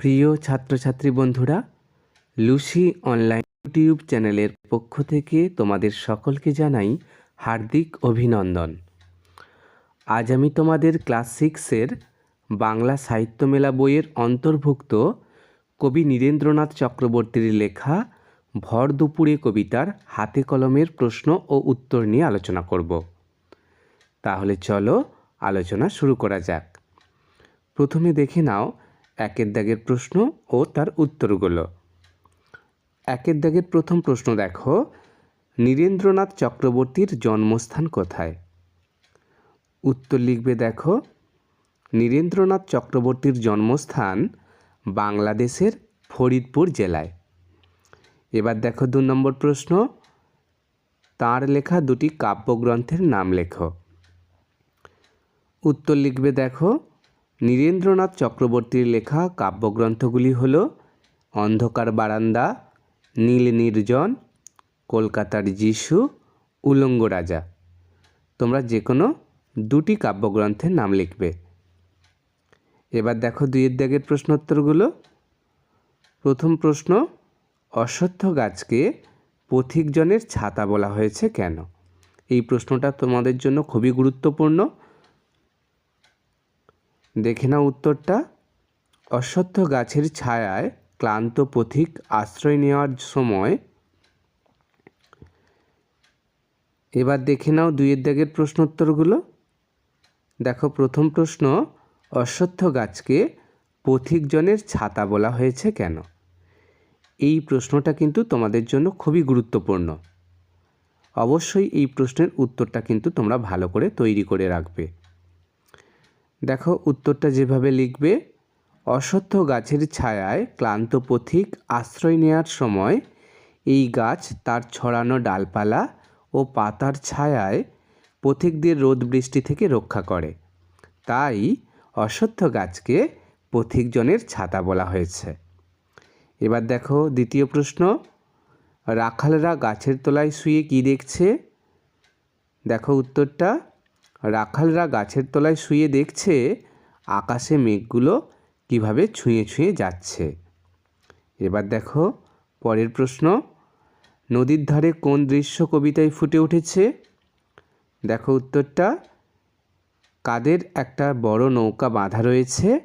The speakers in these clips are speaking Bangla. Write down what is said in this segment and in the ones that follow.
প্রিয় ছাত্রছাত্রী বন্ধুরা, লুসি অনলাইন ইউটিউব চ্যানেলের পক্ষ থেকে তোমাদের সকলকে জানাই হার্দিক অভিনন্দন। আজ আমি তোমাদের ক্লাস সিক্সের বাংলা সাহিত্য মেলা বইয়ের অন্তর্ভুক্ত কবি নীরেন্দ্রনাথ চক্রবর্তীর লেখা ভর দুপুরে কবিতার হাতে কলমের প্রশ্ন ও উত্তর নিয়ে আলোচনা করব। তাহলে চলো আলোচনা শুরু করা যাক। প্রথমে দেখে নাও একের দাগের প্রশ্ন ও তার উত্তরগুলো। একের দাগের প্রথম প্রশ্ন দেখো, নীরেন্দ্রনাথ চক্রবর্তীর জন্মস্থান কোথায়? উত্তর লিখবে দেখো, নীরেন্দ্রনাথ চক্রবর্তীর জন্মস্থান বাংলাদেশের ফরিদপুর জেলায়। এবার দেখো দু নম্বর প্রশ্ন, তার লেখা দুটি কাব্যগ্রন্থের নাম লেখো। উত্তর লিখবে দেখো নীরেন্দ্রনাথ চক্রবর্তীর লেখা কাব্যগ্রন্থগুলি হল অন্ধকার বারান্দা, নীল নির্জন, কলকাতার যিশু, উলঙ্গ রাজা। তোমরা যে কোনো দুটি কাব্যগ্রন্থের নাম লিখবে। এবার দেখো দুইয়ের দাগের প্রশ্নোত্তরগুলো। প্রথম প্রশ্ন, অশ্বত্থ গাছকে পথিকজনের ছাতা বলা হয়েছে কেন? এই প্রশ্নটা তোমাদের জন্য খুবই গুরুত্বপূর্ণ। দেখে নাও উত্তরটা। অশ্বত্থ গাছের ছায়ায় ক্লান্ত পথিক আশ্রয় নেওয়ার সময়। এবার দেখে নাও দুইয়ের দাগের প্রশ্নোত্তরগুলো। দেখো প্রথম প্রশ্ন, অশ্বত্থ গাছকে পথিকজনের ছাতা বলা হয়েছে কেন? এই প্রশ্নটা কিন্তু তোমাদের জন্য খুবই গুরুত্বপূর্ণ। অবশ্যই এই প্রশ্নের উত্তরটা কিন্তু তোমরা ভালো করে তৈরি করে রাখবে। দেখো উত্তরটা যেভাবে লিখবে, অশ্বত্থ গাছের ছায়ায় ক্লান্ত পথিক আশ্রয় নেওয়ার সময় এই গাছ তার ছড়ানো ডালপালা ও পাতার ছায়ায় পথিকদের রোদ বৃষ্টি থেকে রক্ষা করে। তাই অশ্বত্থ গাছকে পথিকজনের ছাতা বলা হয়েছে। এবার দেখো দ্বিতীয় প্রশ্ন, রাখালরা গাছের তলায় শুয়ে কি দেখছে? দেখো উত্তরটা রাখালরা গাছের তলায় শুয়ে দেখছে আকাশে মেঘগুলো কীভাবে ছুঁয়ে ছুঁয়ে যাচ্ছে। এবার দেখো পরের প্রশ্ন, নদীর ধারে কোন দৃশ্য কবিতায় ফুটে উঠেছে? দেখো উত্তরটা, কাদের একটা বড় নৌকা বাঁধা রয়েছে,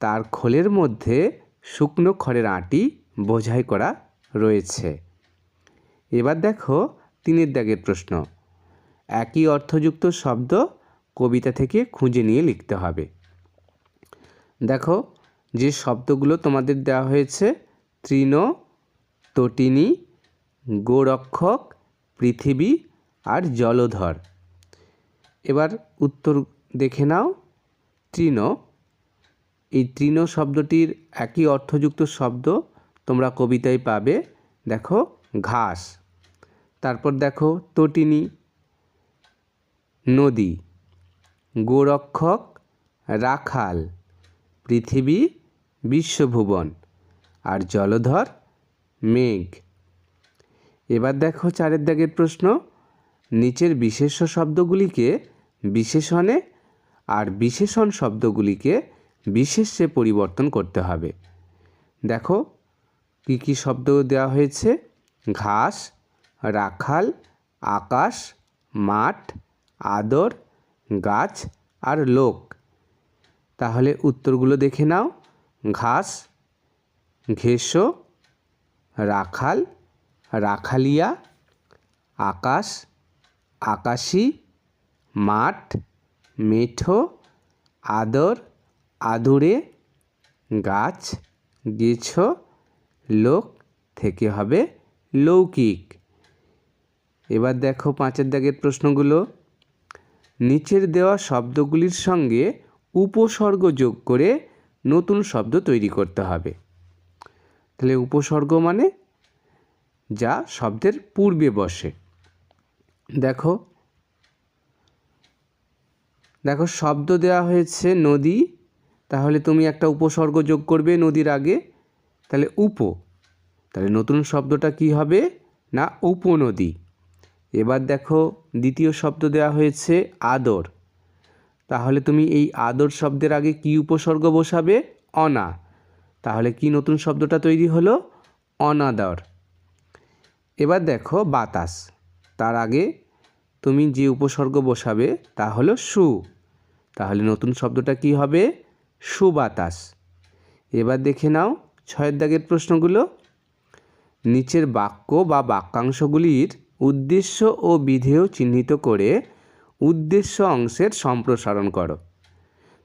তার খোলের মধ্যে শুকনো খড়ের আঁটি বোঝাই করা রয়েছে। এবার দেখো তিনের দাগের প্রশ্ন একই অর্থযুক্ত শব্দ কবিতা থেকে খুঁজে নিয়ে লিখতে হবে। দেখো, যে শব্দগুলো তোমাদের দেওয়া হয়েছে, তৃণ তটিনী গোরক্ষক, পৃথিবী আর জলধর। এবার উত্তর দেখে নাও। তৃণ, এই তৃণ শব্দটির একই অর্থযুক্ত শব্দ তোমরা কবিতায় পাবে। দেখো, ঘাস। তারপর দেখো তটিনী নদী। গোরক্ষক রাখাল, পৃথিবী বিশ্বভুবন আর জলধর মেঘ। এবার দেখো চারের দাগের প্রশ্ন। নিচের বিশেষ্য শব্দগুলিকে বিশেষণে আর বিশেষণ শব্দগুলিকে বিশেষে পরিবর্তন করতে হবে। দেখো কি কি শব্দ দেওয়া হয়েছে? ঘাস, রাখাল, আকাশ, মাঠ আদর, গাছ আর লোক। তাহলে উত্তরগুলো দেখে নাও। ঘাস, ঘেঁষো, রাখাল, রাখালিয়া, আকাশ, আকাশী, মাঠ, মেঠো, আদর, আদুরে, গাছ, গেছো, লোক থেকে হবে লৌকিক। এবার দেখো পাঁচের দাগের প্রশ্নগুলো। নিচের দেওয়া শব্দগুলির সঙ্গে উপসর্গ যোগ করে নতুন শব্দ তৈরি করতে হবে। তাহলে উপসর্গ মানে যা শব্দের পূর্বে বসে। দেখো দেখো শব্দ দেওয়া হয়েছে নদী, তাহলে তুমি একটা উপসর্গ যোগ করবে নদীর আগে। তাহলে উপ, তাহলে নতুন শব্দটা কি হবে? না, উপনদী। এবার দেখো দ্বিতীয় শব্দ দেওয়া হয়েছে আদর। তাহলে তুমি এই আদর শব্দের আগে কি উপসর্গ বসাবে? অনা। তাহলে কি নতুন শব্দটা তৈরি হলো? অনাদর। এবার দেখো বাতাস। তার আগে তুমি যে উপসর্গ বসাবে তা হলো সু। তাহলে নতুন শব্দটা কি হবে? সুবাতাস। এবার দেখে নাও ছয়ের দাগের প্রশ্নগুলো। নিচের বাক্য বা বাক্যাংশগুলির উদ্দেশ্য ও বিধেয় চিহ্নিত করে উদ্দেশ্য অংশের সম্প্রসারণ করো।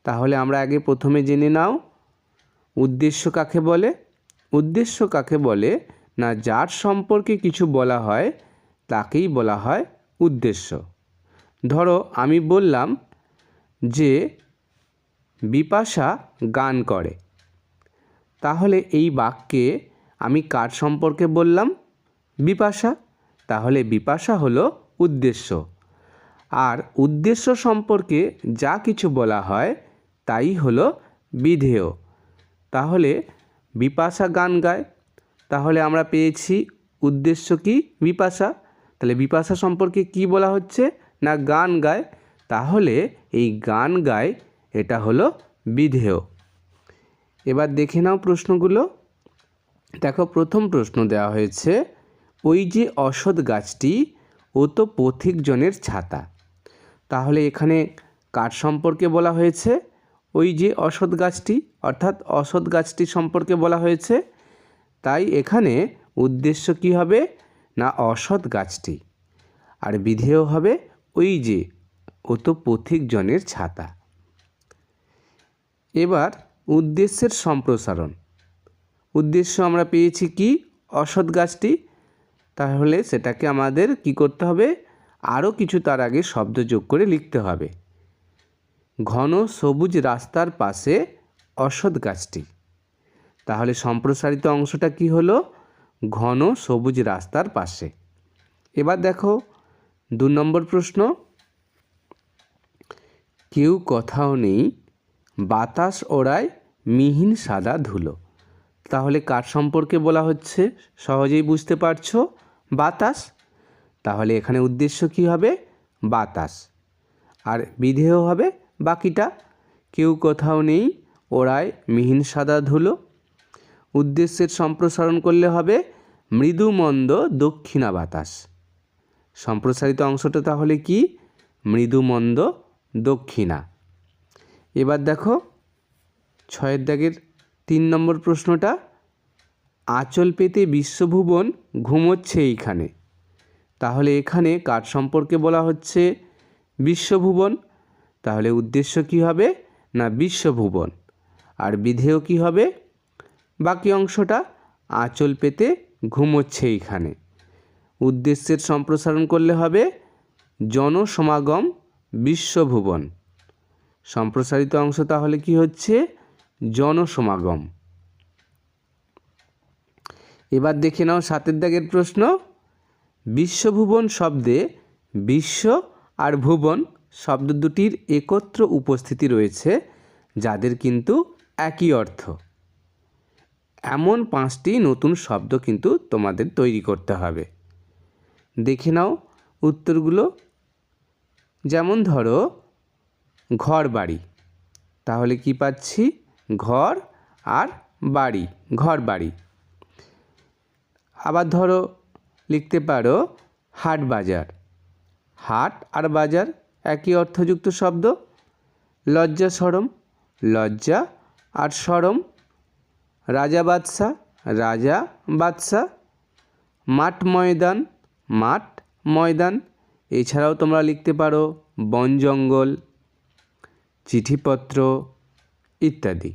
তাহলে আমরা আগে প্রথমে জেনে নাও, উদ্দেশ্য কাকে বলে? উদ্দেশ্য কাকে বলে? না, যার সম্পর্কে কিছু বলা হয়, তাকেই বলা হয় উদ্দেশ্য। ধরো, আমি বললাম যে বিপাশা গান করে। তাহলে এই বাক্যে আমি কার সম্পর্কে বললাম? বিপাশা। তাহলে বিপাশা হলো উদ্দেশ্য। আর উদ্দেশ্য সম্পর্কে যা কিছু বলা হয় তাই হলো বিধেয়। তাহলে বিপাশা গান গায়, তাহলে আমরা পেয়েছি উদ্দেশ্য কি বিপাশা? তাহলে বিপাশা সম্পর্কে কি বলা হচ্ছে না গান গায়? তাহলে এই গান গায়, এটা হলো বিধেয়। এবার দেখে নাও প্রশ্নগুলো। দেখো, প্রথম প্রশ্ন দেওয়া হয়েছে ওই যে অসৎ গাছটি, ও তো পথিকজনের ছাতা। তাহলে এখানে কার সম্পর্কে বলা হয়েছে? ওই যে অসৎ গাছটি, অর্থাৎ অসৎ গাছটি সম্পর্কে বলা হয়েছে। তাই এখানে উদ্দেশ্য কি হবে? না অসৎ গাছটি। আর বিধেয় হবে ওই যে, ও তো পথিকজনের ছাতা। এবার উদ্দেশ্যের সম্প্রসারণ। উদ্দেশ্য আমরা পেয়েছি কি? অসৎ গাছটি তাহলে সেটাকে আমাদের কি করতে হবে? আরও কিছু তার আগে শব্দ যোগ করে লিখতে হবে। ঘন সবুজ রাস্তার পাশে অসৎ গাছটি। তাহলে সম্প্রসারিত অংশটা কি হলো? ঘন সবুজ রাস্তার পাশে। এবার দেখো, দু নম্বর প্রশ্ন। কেউ কথাও নেই, বাতাস ওড়ায় মিহিন সাদা ধুলো। তাহলে কার সম্পর্কে বলা হচ্ছে? সহজেই বুঝতে পারছ? বাতাস, তাহলে এখানে উদ্দেশ্য কি হবে? বাতাস। আর বিধেয় হবে বাকিটা। কেউ কোথাও নেই, ওড়ায় মিহিন সাদা ধুলো। উদ্দেশ্যের সম্প্রসারণ করলে হবে মৃদু মন্দ দক্ষিণা বাতাস। সম্প্রসারিত অংশটা তাহলে কি? মৃদু মন্দ দক্ষিণা। এবার দেখো, ছয়ের দাগের তিন নম্বর প্রশ্নটা। আঁচল পেতে বিশ্বভুবন ঘুমোচ্ছে এইখানে। তাহলে এখানে কার সম্পর্কে বলা হচ্ছে বিশ্বভুবন? তাহলে উদ্দেশ্য কি হবে? না বিশ্বভুবন? আর বিধেয় কি হবে? বাকি অংশটা আঁচল পেতে ঘুমোচ্ছে এইখানে। উদ্দেশ্যের সম্প্রসারণ করলে হবে জনসমাগম বিশ্বভুবন। সম্প্রসারিত অংশ তাহলে কি হচ্ছে? জনসমাগম। এবার দেখে নাও সাতের দাগের প্রশ্ন। বিশ্বভুবন শব্দে বিশ্ব আর ভুবন শব্দ দুটির একত্র উপস্থিতি রয়েছে, যাদের কিন্তু একই অর্থ। এমন পাঁচটি নতুন শব্দ কিন্তু তোমাদের তৈরি করতে হবে। দেখে নাও উত্তরগুলো। যেমন ধরো ঘর বাড়ি তাহলে কি পাচ্ছি? ঘর আর বাড়ি ঘর বাড়ি আবার ধরো লিখতে পারো হাট বাজার। হাট আর বাজার একই অর্থযুক্ত শব্দ। লজ্জা সরম, লজ্জা আর সরম। রাজা বাদশা রাজা বাদশা। মাঠ ময়দান মাঠ ময়দান। এছাড়াও তোমরা লিখতে পারো বন জঙ্গল, চিঠিপত্র ইত্যাদি।